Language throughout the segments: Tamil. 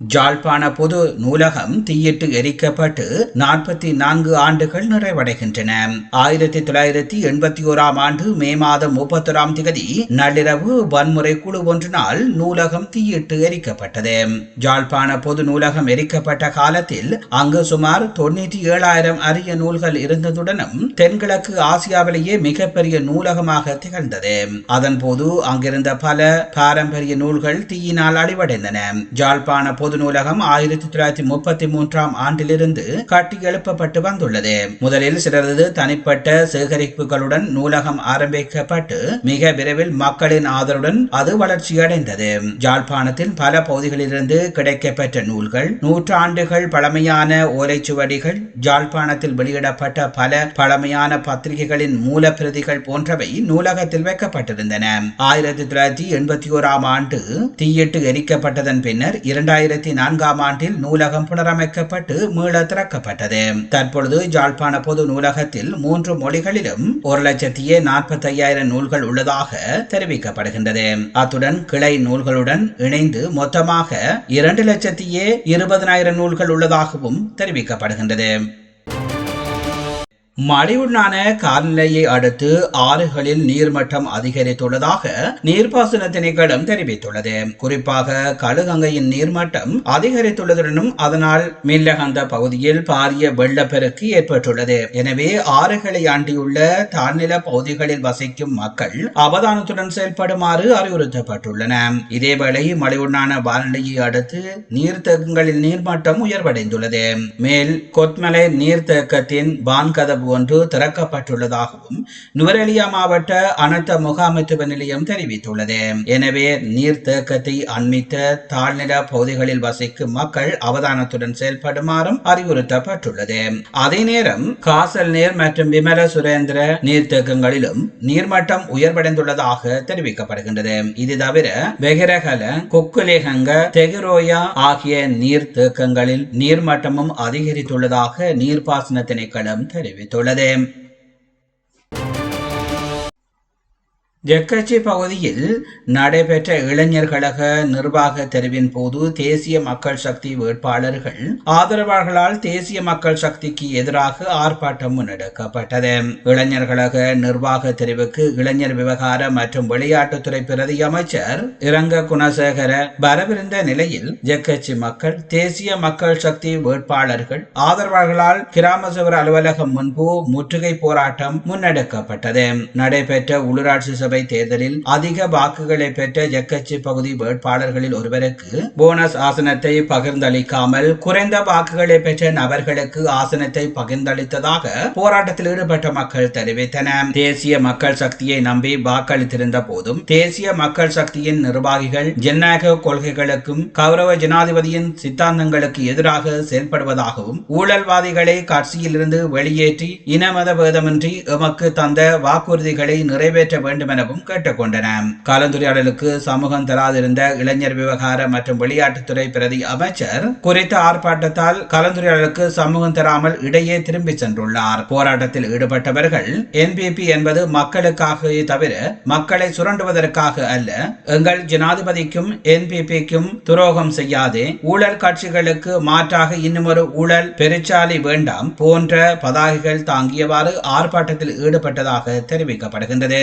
ஜாழ்ப்பாண பொது நூலகம் தீயிட்டு எரிக்கப்பட்டு நாற்பத்தி நான்கு ஆண்டுகள் நிறைவடைகின்றன. ஆயிரத்தி தொள்ளாயிரத்தி எண்பத்தி ஓராம் ஆண்டு மே மாதம் முப்பத்தொராம் திகதி நள்ளிரவு வன்முறை குழு ஒன்றினால் நூலகம் தீயிட்டு எரிக்கப்பட்டது. ஜாழ்ப்பாண பொது நூலகம் எரிக்கப்பட்ட காலத்தில் அங்கு சுமார் தொண்ணூற்றி ஏழாயிரம் அரிய நூல்கள் இருந்ததுடனும் தென்கிழக்கு ஆசியாவிலேயே மிகப்பெரிய நூலகமாக திகழ்ந்தது. அதன் போது அங்கிருந்த பல பாரம்பரிய நூல்கள் தீயினால் அழிவடைந்தன. ஜாழ்ப்பாண பொது நூலகம் ஆயிரத்தி தொள்ளாயிரத்தி முப்பத்தி மூன்றாம் ஆண்டிலிருந்து கட்டி எழுப்பப்பட்டு வந்துள்ளது. முதலில் சிலரது தனிப்பட்ட சேகரிப்புகளுடன் நூலகம் ஆரம்பிக்கப்பட்டு மிக விரைவில் மக்களின் ஆதரவுடன் அது வளர்ச்சியடைந்தது. ஜாழ்ப்பாணத்தின் பல பகுதிகளிலிருந்து கிடைக்கப்பெற்ற நூல்கள் நூற்றாண்டுகள் பழமையான ஓலைச்சுவடிகள் ஜாழ்ப்பாணத்தில் வெளியிடப்பட்ட பல பழமையான பத்திரிகைகளின் மூல பிரதிகள் போன்றவை நூலகத்தில் வைக்கப்பட்டிருந்தன. ஆயிரத்தி தொள்ளாயிரத்தி எண்பத்தி ஓராம் ஆண்டு தீயிட்டு எரிக்கப்பட்டதன் பின்னர் இரண்டாயிரத்தி நான்காம் ஆண்டில் நூலகம் புனரமைக்கப்பட்டு மீள திறக்கப்பட்டது. தற்பொழுது ஜாழ்ப்பாண பொது நூலகத்தில் மூன்று மொழிகளிலும் ஒரு லட்சத்தியே நாற்பத்தி ஐயாயிரம் நூல்கள் உள்ளதாக தெரிவிக்கப்படுகின்றது. அத்துடன் கிளை நூல்களுடன் இணைந்து மொத்தமாக இரண்டு லட்சத்தியே இருபதனாயிரம் நூல்கள் உள்ளதாகவும் தெரிவிக்கப்படுகின்றது. மழையுடனான காலநிலையை அடுத்து ஆறுகளில் நீர்மட்டம் அதிகரித்துள்ளதாக நீர்ப்பாசன திணைக்களம் தெரிவித்துள்ளது. குறிப்பாக கழுகங்கையின் நீர்மட்டம் அதிகரித்துள்ளதுடனும் அதனால் மில்லகந்த பகுதியில் பாரிய வெள்ளப்பெருக்கு ஏற்பட்டுள்ளது. எனவே ஆறுகளை ஆண்டியுள்ள தாழ்நில பகுதிகளில் வசிக்கும் மக்கள் அவதானத்துடன் செயல்படுமாறு அறிவுறுத்தப்பட்டுள்ளன. இதேவேளை மழையுடனான வானிலையை அடுத்து நீர்த்தேக்கங்களில் நீர்மட்டம் உயர்வடைந்துள்ளது. மேல் கொத்மலை நீர்த்தேக்கத்தின் வான்கதவு ஒன்று திறக்கப்பட்டுள்ளதாகவும் நுவரெலியா மாவட்ட அனர்த்த முகாமைத்துவ நிலையம் தெரிவித்துள்ளது. எனவே நீர்த்தேக்கத்தை அண்மித்த தாழ்நில பகுதிகளில் வசிக்கும் மக்கள் அவதானத்துடன் செயல்படுமாறும் அறிவுறுத்தப்பட்டுள்ளது. அதே நேரம் காசல் நீர் மற்றும் விமல சுரேந்திர நீர்த்தேக்கங்களிலும் நீர்மட்டம் உயர்வடைந்துள்ளதாக தெரிவிக்கப்படுகின்றது. இது தவிர வெகரகல கொக்குலேகங்க தெகுரோயா ஆகிய நீர்த்தேக்கங்களில் நீர்மட்டமும் அதிகரித்துள்ளதாக நீர்ப்பாசன திணைக்களம் தெரிவித்துள்ளது. தெரிவித்துள்ளது ஜக்கச்சி பகுதியில் நடைபெற்ற இளைஞர்கழக நிர்வாக தெரிவின் போது தேசிய மக்கள் சக்தி வேட்பாளர்கள் ஆதரவாளர்களால் தேசிய மக்கள் சக்திக்கு எதிராக ஆர்ப்பாட்டம் முன்னெடுக்கப்பட்டது. இளைஞர்கழக நிர்வாக தெரிவுக்கு இளைஞர் விவகார மற்றும் விளையாட்டுத்துறை பிரதி அமைச்சர் இரங்க குணசேகர வரவிருந்த நிலையில் ஜக்கச்சி மக்கள் தேசிய மக்கள் சக்தி வேட்பாளர்கள் ஆதரவாளர்களால் கிராம சுவர் அலுவலகம் முன்பு முற்றுகை போராட்டம் முன்னெடுக்கப்பட்டது. நடைபெற்ற உள்ளூராட்சி சட்டசபை தேர்தலில் அதிக வாக்குகளை பெற்ற ஜக்கச்சி பகுதி வேட்பாளர்களில் ஒருவருக்கு போனஸ் ஆசனத்தை பகிர்ந்தளிக்காமல் குறைந்த வாக்குகளை பெற்ற நபர்களுக்கு ஆசனத்தை பகிர்ந்தளித்ததாக போராட்டத்தில் ஈடுபட்ட மக்கள் தெரிவித்தனர். தேசிய மக்கள் சக்தியை நம்பி வாக்களித்திருந்த போதும் தேசிய மக்கள் சக்தியின் நிர்வாகிகள் ஜனநாயக கொள்கைகளுக்கும் கௌரவ ஜனாதிபதியின் சித்தாந்தங்களுக்கு எதிராக செயல்படுவதாகவும் ஊழல்வாதிகளை கட்சியிலிருந்து வெளியேற்றி இனமத பேதமின்றி எமக்கு தந்த வாக்குறுதிகளை நிறைவேற்ற வேண்டும் எனவும் கேட்டுக்கொண்டன கலந்துரையாடலுக்கு சமூகம் தராதிருந்த இளைஞர் விவகார மற்றும் விளையாட்டுத்துறை பிரதி அமைச்சர் குறித்த ஆர்ப்பாட்டத்தால் கலந்துரையாடலுக்கு சமூகம் தராமல் இடையே திரும்பி சென்றுள்ளார். போராட்டத்தில் ஈடுபட்டவர்கள் என்பிபி என்பது மக்களுக்காகவே தவிர மக்களை சுரண்டுவதற்காக அல்ல. எங்கள் ஜனாதிபதிக்கும் என்பிபிக்கும் துரோகம் செய்யாதே. ஊழல் கட்சிகளுக்கு மாற்றாக இன்னுமொரு ஊழல் பெருச்சாலை வேண்டாம் போன்ற பதாகைகள் தாங்கியவாறு ஆர்ப்பாட்டத்தில் ஈடுபட்டதாக தெரிவிக்கப்படுகின்றது.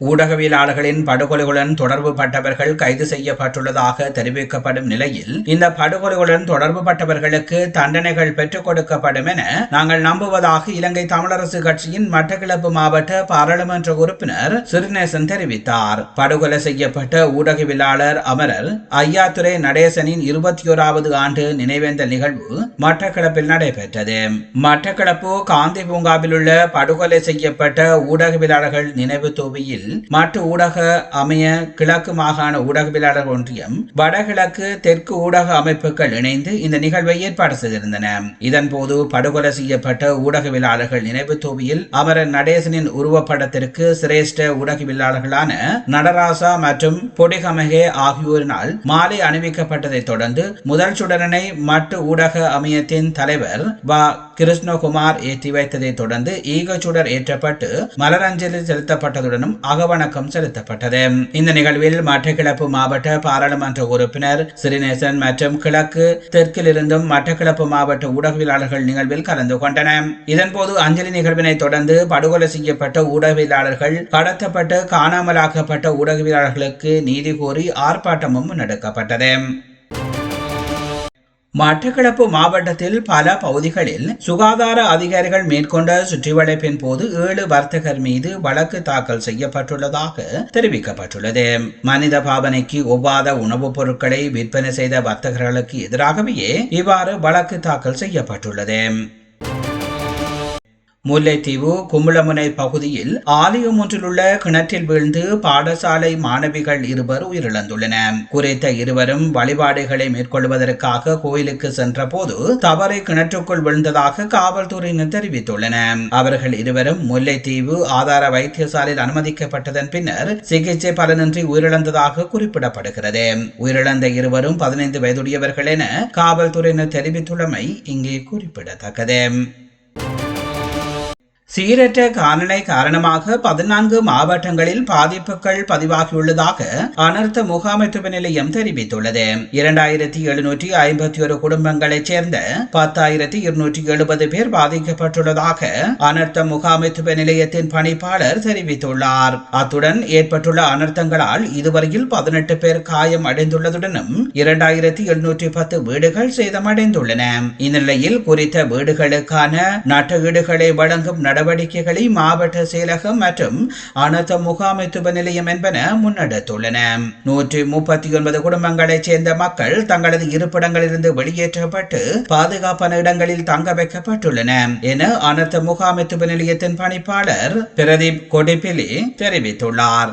ஊடகவியலாளர்களின் படுகொலைகளுடன் தொடர்பு பட்டவர்கள் கைது செய்யப்பட்டுள்ளதாக தெரிவிக்கப்படும் நிலையில் இந்த படுகொலைகளுடன் தொடர்பு பட்டவர்களுக்கு தண்டனைகள் பெற்றுக் கொடுக்கப்படும் என நாங்கள் நம்புவதாக இலங்கை தமிழரசு கட்சியின் மட்டக்கிழப்பு மாவட்ட பாராளுமன்ற உறுப்பினர் சிறுநேசன் தெரிவித்தார். படுகொலை செய்யப்பட்ட ஊடகவியலாளர் அமரர் ஐயாத்துறை நடேசனின் இருபத்தி ஓராவது ஆண்டு நினைவேந்த நிகழ்வு மட்டக்களப்பில் நடைபெற்றது. மட்டக்களப்பு காந்தி பூங்காவில் உள்ள படுகொலை செய்யப்பட்ட ஊடகவியலாளர்கள் நினைவு தூவியில் நிலையில் மாற்று ஊடக அமைய கிழக்கு மாகாண ஊடகவியலாளர் ஒன்றியம் வடகிழக்கு தெற்கு ஊடக அமைப்புகள் இணைந்து இந்த நிகழ்வை ஏற்பாடு செய்திருந்தன. இதன்போது படுகொலை செய்யப்பட்ட ஊடகவியலாளர்கள் நினைவு தோவியில் அமரர் நடேசனின் உருவப்படத்திற்கு சிரேஷ்ட ஊடகவியலாளர்களான நடராசா மற்றும் பொடிகமகே ஆகியோரினால் மாலை அணிவிக்கப்பட்டதைத் தொடர்ந்து முதல் சுடரனை மட்டு ஊடக அமையத்தின் தலைவர் வா. கிருஷ்ணகுமார் ஏற்றி வைத்ததைத் தொடர்ந்து ஈகச்சுடர் ஏற்றப்பட்டு மலரஞ்சலி செலுத்தப்பட்டதுடனும் அகவணக்கம் செலுத்தப்பட்டது. இந்த நிகழ்வில் மட்டக்கிழப்பு மாவட்ட பாராளுமன்ற உறுப்பினர் சிறிநேசன் மற்றும் கிழக்கு தெற்கிலிருந்தும் மட்டக்கிழப்பு மாவட்ட ஊடகவியலாளர்கள் நிகழ்வில் கலந்து கொண்டனர். இதன்போது அஞ்சலி நிகழ்வினை தொடர்ந்து படுகொலை செய்யப்பட்ட ஊடகவியலாளர்கள் கடத்தப்பட்டு காணாமலாக்கப்பட்ட ஊடகவியலாளர்களுக்கு நீதி கோரி ஆர்ப்பாட்டமும் நடக்கப்பட்டது. மட்டக்களப்பு மாவட்டத்தில் பல பகுதிகளில் சுகாதார அதிகாரிகள் மேற்கொண்ட சுற்றிவளைப்பின் போது ஏழு வர்த்தகர் மீது வழக்கு தாக்கல் செய்யப்பட்டுள்ளதாக தெரிவிக்கப்பட்டுள்ளது. மனித பாவனைக்கு ஒவ்வாத உணவுப் பொருட்களை விற்பனை செய்த வர்த்தகர்களுக்கு எதிராகவே இவ்வாறு வழக்கு தாக்கல் செய்யப்பட்டுள்ளது. முல்லைத்தீவு கும்பளமுனை பகுதியில் ஆலயம் ஒன்றிலுள்ள கிணற்றில் வீழ்ந்து பாடசாலை மாணவிகள் இருவர் உயிரிழந்துள்ளனர். குறித்த இருவரும் வழிபாடுகளை மேற்கொள்வதற்காக கோயிலுக்கு சென்ற போது தவறை கிணற்றுக்குள் விழுந்ததாக காவல்துறையினர் தெரிவித்துள்ளனர். அவர்கள் இருவரும் முல்லைத்தீவு ஆதார வைத்தியசாலையில் அனுமதிக்கப்பட்டதன் பின்னர் சிகிச்சை பலனின்றி உயிரிழந்ததாக குறிப்பிடப்படுகிறது. உயிரிழந்த இருவரும் பதினைந்து வயதுடையவர்கள் என காவல்துறையினர் தெரிவித்துள்ளமை இங்கே குறிப்பிடத்தக்கது. சீரற்ற காலநிலை காரணமாக பதினான்கு மாவட்டங்களில் பாதிப்புகள் பதிவாகியுள்ளதாக அனர்த்த முகாமைத்துவ நிலையம் தெரிவித்துள்ளது. இரண்டாயிரத்தி எழுநூற்றி ஐம்பத்தி ஒரு குடும்பங்களைச் சேர்ந்த பத்தாயிரத்தி இருநூற்றி எழுபது பேர் பாதிக்கப்பட்டுள்ளதாக அனர்த்த முகாமைத்துவ நிலையத்தின் பணிப்பாளர் தெரிவித்துள்ளார். அத்துடன் ஏற்பட்டுள்ள அனர்த்தங்களால் இதுவரையில் பதினெட்டு பேர் காயம் அடைந்துள்ளதுடனும் இரண்டாயிரத்தி எழுநூற்றி பத்து வீடுகள் சேதமடைந்துள்ளன. இந்நிலையில் குறித்த வீடுகளுக்கான நட்டஈடுகளை வழங்கும் நடவடிக்கைகளை மாவட்ட செயலகம் மற்றும் அனர்த்த முகாமைத்துவ நிலையம் என்பன முன்னெடுத்துள்ளன. நூற்றி முப்பத்தி ஒன்பது குடும்பங்களைச் சேர்ந்த மக்கள் தங்களது இருப்பிடங்களிலிருந்து வெளியேற்றப்பட்டு பாதுகாப்பான இடங்களில் தங்க வைக்கப்பட்டுள்ளன என அனர்த்த முகாமைத்துவ நிலையத்தின் பணிப்பாளர் பிரதீப் கொடிப்பிலி தெரிவித்துள்ளார்.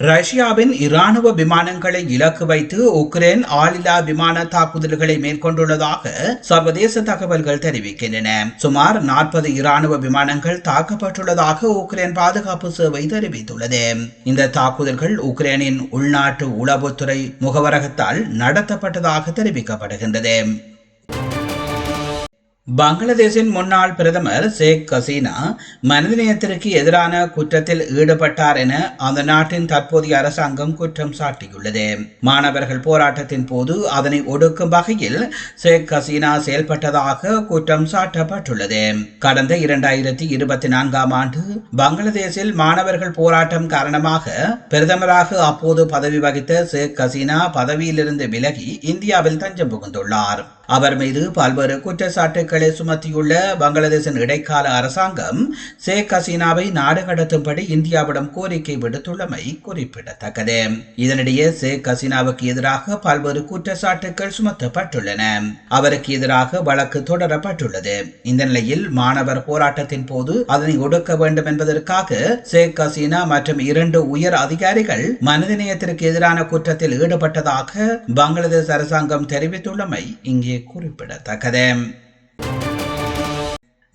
ரஷ்யாவின் இராணுவ விமானங்களை இலக்கு வைத்து உக்ரைன் ஆளில்லா விமான தாக்குதல்களை மேற்கொண்டுள்ளதாக சர்வதேச தகவல்கள் தெரிவிக்கின்றன. சுமார் நாற்பது இராணுவ விமானங்கள் தாக்கப்பட்டுள்ளதாக உக்ரைன் பாதுகாப்பு சேவை தெரிவித்துள்ளது. இந்த தாக்குதல்கள் உக்ரைனின் உள்நாட்டு உளவுத்துறை முகவரகத்தால் நடத்தப்பட்டதாக தெரிவிக்கப்படுகின்றது. பங்களாதேஷின் முன்னாள் பிரதமர் ஷேக் ஹசீனா மனிதநேயத்திற்கு எதிரான குற்றத்தில் ஈடுபட்டார் என அந்த நாட்டின் தற்போதைய அரசாங்கம் குற்றம் சாட்டியுள்ளது. மாணவர்கள் போராட்டத்தின் போது அதனை ஒடுக்கும் வகையில் ஷேக் ஹசீனா செயல்பட்டதாக குற்றம் சாட்டப்பட்டுள்ளது. கடந்த இரண்டாயிரத்தி இருபத்தி நான்காம் ஆண்டு பங்களாதேஷில் மாணவர்கள் போராட்டம் காரணமாக பிரதமராக அப்போது பதவி வகித்த ஷேக் ஹசீனா பதவியிலிருந்து விலகி இந்தியாவில் தஞ்சம் புகுந்துள்ளார். அவர் மீது பல்வேறு குற்றச்சாட்டுகளை சுமத்தியுள்ள பங்களாதேஷின் இடைக்கால அரசாங்கம் ஷேக் ஹசீனாவை நாடு கடத்தும்படி இந்தியாவிடம் கோரிக்கை விடுத்துள்ளமை குறிப்பிடத்தக்கது. இதனிடையே ஷேக் ஹசீனாவுக்கு எதிராக பல்வேறு குற்றச்சாட்டுகள் சுமத்தப்பட்டுள்ளன. அவருக்கு எதிராக வழக்கு தொடரப்பட்டுள்ளது. இந்த நிலையில் மாணவர் போராட்டத்தின் போது அதனை ஒடுக்க வேண்டும் என்பதற்காக ஷேக் ஹசீனா மற்றும் இரண்டு உயர் அதிகாரிகள் மனிதநேயத்திற்கு எதிரான குற்றத்தில் ஈடுபட்டதாக பங்களாதேஷ் அரசாங்கம் தெரிவித்துள்ளமை இங்கே குறிப்பிடத்தக்கது.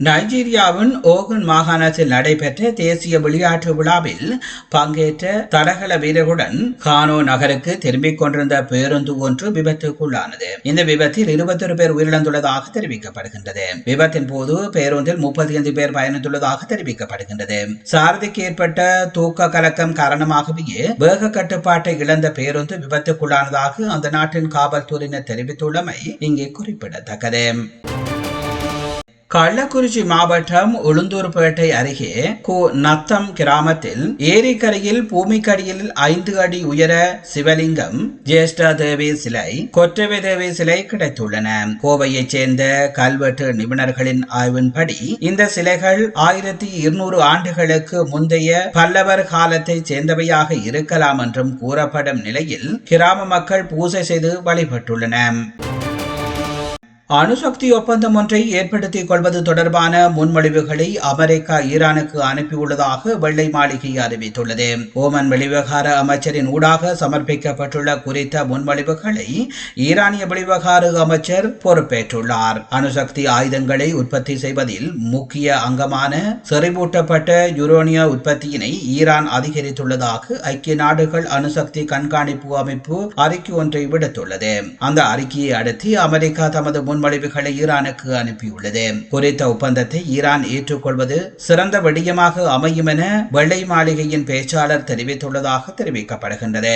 நைஜீரியாவின் ஓகன் மாகாணத்தில் நடைபெற்ற தேசிய விளையாட்டு விழாவில் பங்கேற்ற தடகள வீரர்களுடன் கானோ நகருக்கு திரும்பிக் கொண்டிருந்த பேருந்து ஒன்று விபத்துக்குள்ளானது. இந்த விபத்தில் இருபத்தொரு பேர் உயிரிழந்துள்ளதாக தெரிவிக்கப்படுகின்றது. விபத்தின் போது பேருந்தில் முப்பத்தி ஐந்து பேர் பயணித்துள்ளதாக தெரிவிக்கப்படுகின்றது. சாரதிக்கு ஏற்பட்ட தூக்க கலக்கம் காரணமாகவே வேக கட்டுப்பாட்டை இழந்த பேருந்து விபத்துக்குள்ளானதாக அந்த நாட்டின் காவல்துறையினர் தெரிவித்துள்ளமை இங்கே குறிப்பிடத்தக்கது. கள்ளக்குறிச்சி மாவட்டம் உளுந்தூர்பேட்டை அருகே கு நத்தம் கிராமத்தில் ஏரிக்கரையில் பூமிக்கடியில் ஐந்து அடி உயர சிவலிங்கம் ஜேஷ்டா தேவி சிலை கொற்றவை தேவி சிலை கிடைத்துள்ளன. கோவையைச் சேர்ந்த கல்வெட்டு நிபுணர்களின் ஆய்வின்படி இந்த சிலைகள் ஆயிரத்தி இருநூறு ஆண்டுகளுக்கு முந்தைய பல்லவர் காலத்தைச் சேர்ந்தவையாக இருக்கலாம் என்றும் கூறப்படும் நிலையில் கிராம மக்கள் பூஜை செய்து வழிபட்டுள்ளனர். அணுசக்தி ஒப்பந்தம் ஒன்றை ஏற்படுத்திக் கொள்வது தொடர்பான முன்மொழிவுகளை அமெரிக்கா ஈரானுக்கு அனுப்பியுள்ளதாக வெள்ளை மாளிகை அறிவித்துள்ளது. ஓமன் வெளிவிவகார அமைச்சரின் ஊடாக சமர்ப்பிக்கப்பட்டுள்ள குறித்த முன்மொழிவுகளை ஈரானிய வெளிவிவகார அமைச்சர் பொறுப்பேற்றுள்ளார். அணுசக்தி ஆயுதங்களை உற்பத்தி செய்வதில் முக்கிய அங்கமான செறிவூட்டப்பட்ட யுரோனிய உற்பத்தியினை ஈரான் அதிகரித்துள்ளதாக ஐக்கிய நாடுகள் அணுசக்தி கண்காணிப்பு அமைப்பு அறிக்கை ஒன்றை விடுத்துள்ளது. அந்த அறிக்கையை அடுத்து அமெரிக்கா தமது முன் முன்மொழிவுகளை ஈரானுக்கு அனுப்பியுள்ளது. குறித்த ஒப்பந்தத்தை ஈரான் ஏற்றுக்கொள்வது சிறந்த விடயமாக அமையும் என வெள்ளை மாளிகையின் பேச்சாளர் தெரிவித்துள்ளதாக தெரிவிக்கப்படுகின்றது.